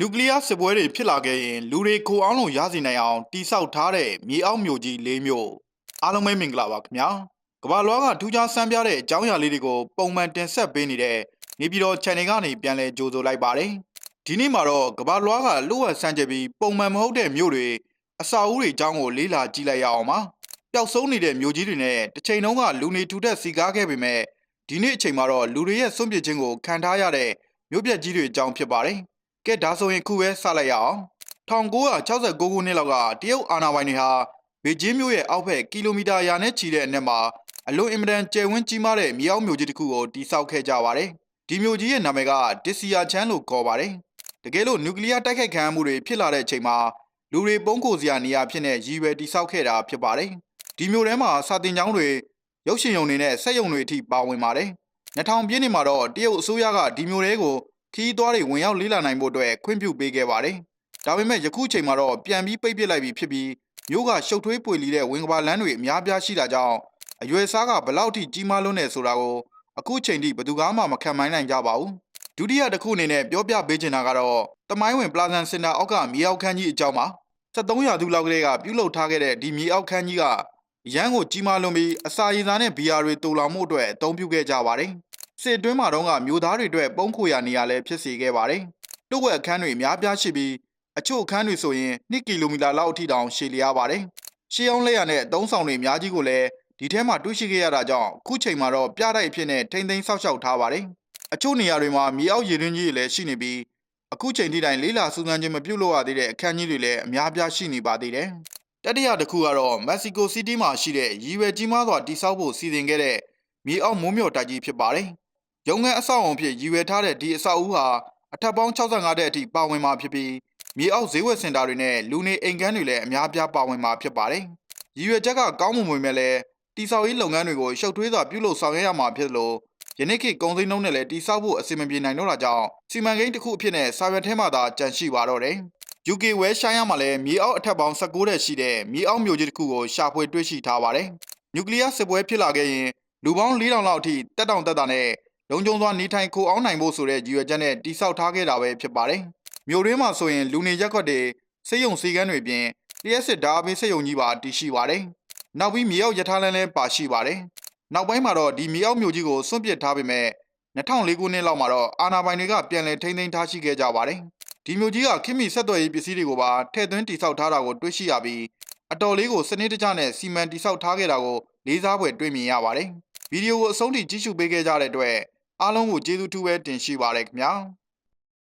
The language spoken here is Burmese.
နျူကလ িয়ার စစ်ပွဲတွေဖြစ်လာခဲ့ရင်လူတွေခိုအောင်လို့ရစီနိုင်အောင်တိဆောက်ထားတဲ့မြေအောက်မြို့ကြီး၄မြို့အားလုံးပဲမင်္ဂလာပါခင်ဗျာကမ္ဘာလွှားကထူးခြားဆန်းပြတဲ့အကြောင်းအရာလေးတွေကိုပုံမှန်တင်ဆက်ပေးနေတဲ့နေပြည်တော် channel ကနေပြန်လည်ကြိုဆိုလိုက်ပါတယ်ဒီနေ့မှာတော့ကမ္ဘာလွှားကလိုအပ်ဆန်းကျက်ပြီးပုံမှန်မဟုတ်တဲ့မြို့တွေအစာအုပ်တွေအကြောင်းကိုလေးလာကြည့်လိုက်ရအောင်ပါပျောက်ဆုံးနေတဲ့မြို့ကြီးတွေနဲ့တစ်ချိန်လုံးကလူနေထူထပ်စီကားခဲ့ပေမဲ့ဒီနေ့အချိန်မှာတော့လူတွေရဲ့စွန့်ပစ်ခြင်းကိုခံထားရတဲ့မြို့ပြကြီးတွေအကြောင်းဖြစ်ပါတယ် ကဲဒါဆိုရင်ခုပဲစလိုက်ရအောင်1969ခုနှစ်လောက်ကတရုတ်အာဏာပိုင်တွေဟာဘေကျင်းမြို့ရဲ့အောက်ဘက်ကီလိုမီတာရာနဲ့ချီတဲ့အနက်မှာအလွန်အင်မတန်ကျယ်ဝန်းကြီးမားတဲ့မြေအောက်မြို့ကြီးတစ်ခုကိုတိစောက်ခဲ့ကြပါတယ်ဒီမြို့ကြီးရဲ့နာမည်ကဒစ်စီယာချန်လို့ခေါ်ပါတယ်တကယ်လို့နျူကလ িয়ার တိုက်ခိုက်ခံရမှုတွေဖြစ်လာတဲ့အချိန်မှာလူတွေပုံကိုစရာနေရာဖြစ်နေရည်ရွယ်တိစောက်ခဲ့တာဖြစ်ပါတယ်ဒီမြို့ထဲမှာစာတင်ကျောင်းတွေရုပ်ရှင်ရုံတွေနဲ့စက်ရုံတွေအထိပါဝင်ပါတယ်2000ပြည့်နှစ်မှာတော့တရုတ်အစိုးရကဒီမျိုးတွေကို ခီးသွွားတွေဝင်ရောက်လေးလာနိုင်ဖို့အတွက်ခွင့်ပြုပေးခဲ့ပါတယ်။ဒါပေမဲ့ယခုချိန်မှာတော့ပြန်ပြီးပိတ်ပစ်လိုက်ပြီဖြစ်ပြီးမြို့ကရှုပ်ထွေးပွေလီတဲ့ဝင်ကဘာလမ်းတွေအများပြားရှိတာကြောင့်အရွယ်စားကဘလောက်ထိကြီးမားလွန်းနေဆိုတာကိုအခုချိန်ထိဘယ်သူမှမခံမိုင်းနိုင်ကြပါဘူး။ဒုတိယတစ်ခုအနေနဲ့ပြောပြပေးချင်တာကတော့တမိုင်းဝင်ပလာဇန်စင်တာအောက်ကမြေအောက်ခန်းကြီးအကြောင်းပါ။73ရာစုလောက်ကလေးကပြုလုပ်ထားခဲ့တဲ့ဒီမြေအောက်ခန်းကြီးကရန်ကိုကြီးမားလွန်ပြီးအစာရည်သားနဲ့ဘီယာတွေတူလောင်မှုအတွက်အသုံးပြုခဲ့ကြပါတယ်။ စစ်တွင်းမှာတော့ကမျိုးသားတွေအတွက်ပုံခိုရာနေရာလည်းဖြစ်စေခဲ့ပါတယ်။တုတ်ဝက်အခန်းတွေအများပြားရှိပြီးအချို့အခန်းတွေဆိုရင်2ကီလိုမီတာလောက်အထိတောင်ရှည်လျားပါတယ်။ရှေးအောင်လက်ရနဲ့အသုံးဆောင်တွေအများကြီးကိုလည်းဒီထဲမှာတွေ့ရှိခဲ့ရတာကြောင့်ခုချိန်မှာတော့ပြတိုက်အဖြစ်နဲ့ထိမ့်သိမ်းဆောက်ရှောက်ထားပါတယ်။အချို့နေရာတွေမှာမြေအောက်ရေတွင်းကြီးတွေလည်းရှိနေပြီးအခုချိန်ထိတိုင်လေးလာစူးစမ်းခြင်းမပြုတ်လို့ရသေးတဲ့အခန်းကြီးတွေလည်းအများပြားရှိနေပါသေးတယ်။တတိယတစ်ခုကတော့မက္ဆီကိုစီးတီးမှာရှိတဲ့ရည်ရွယ်ကြီးမားစွာတိစောက်ဖို့စီစဉ်ခဲ့တဲ့မြေအောက်မိုးမျှော်တိုက်ကြီးဖြစ်ပါတယ်။ ရုံငန်းအဆောက်အုံဖြစ်ရည်ရွယ်ထားတဲ့ဒီအဆောက်အဦဟာအထက်ပေါင်း65တဲ့အထိပါဝင်မှာဖြစ်ပြီးမြေအောက်ဈေးဝယ်စင်တာတွေနဲ့လူနေအိမ်ကန်းတွေလည်းအများပြားပါဝင်မှာဖြစ်ပါတယ်။ရည်ရွယ်ချက်ကကောင်းမွန်ပေမဲ့လည်းတိစောက်ရေးလုပ်ငန်းတွေကိုရှုပ်ထွေးစွာပြုလုပ်ဆောင်ရွက်ရမှာဖြစ်လို့ယနေ့ခေတ်ကုန်စည်နှုန်းနဲ့လည်းတိစောက်ဖို့အစီအမပြေနိုင်တော့တာကြောင့်စီမံကိန်းတစ်ခုအဖြစ်နဲ့စာရွက်ထဲမှာသာကြန့်ရှိပါတော့တယ်။ UK ဝဲရှိုင်းရမှာလည်းမြေအောက်အထက်ပေါင်း16တဲ့ရှိတဲ့မြေအောက်မြို့ကြီးတစ်ခုကိုရှာဖွေတွေ့ရှိထားပါတယ်။နျူကလ িয়ার စစ်ပွဲဖြစ်လာခဲ့ရင်လူပေါင်း4000လောက်အထိတက်တောင်တက်တာနဲ့ လုံခြုံစွာနေထိုင်ခိုအောင်နိုင်ဖို့ဆိုတဲ့ရည်ရွယ်ချက်နဲ့တိစောက်ထားခဲ့တာပဲဖြစ်ပါတယ်။မြို့ရင်းမှာဆိုရင်လူနေရက်ကွက်တွေစေယုံစည်းကမ်းတွေပြင်လျှက်စစ်ဓာတ်ဘေးစေယုံကြီးပါတည်ရှိပါတယ်။နောက်ပြီးမြေအောက်ရထားလမ်းလည်းပါရှိပါတယ်။နောက်ပိုင်းမှာတော့ဒီမြေအောက်မြို့ကြီးကိုစွန့်ပစ်ထားပေမဲ့2004ခုနှစ်လောက်မှာတော့အာဏာပိုင်တွေကပြန်လည်ထိန်းသိမ်းထားရှိခဲ့ကြပါတယ်။ဒီမြို့ကြီးကခိမိဆက်သွယ်ရေးပစ္စည်းတွေကိုပါထည့်သွင်းတိစောက်ထားတာကိုတွေ့ရှိရပြီးအတော်လေးကိုစနစ်တကျနဲ့စီမံတိစောက်ထားခဲ့တာကိုလေးစားဖွယ်တွေ့မြင်ရပါတယ်။ဗီဒီယိုကိုအဆုံးထိကြည့်ရှုပေးခဲ့ကြတဲ့အတွက် အားလုံးကိုကျေးဇူးထူးပဲတင်ရှိပါရခင်ဗျာ။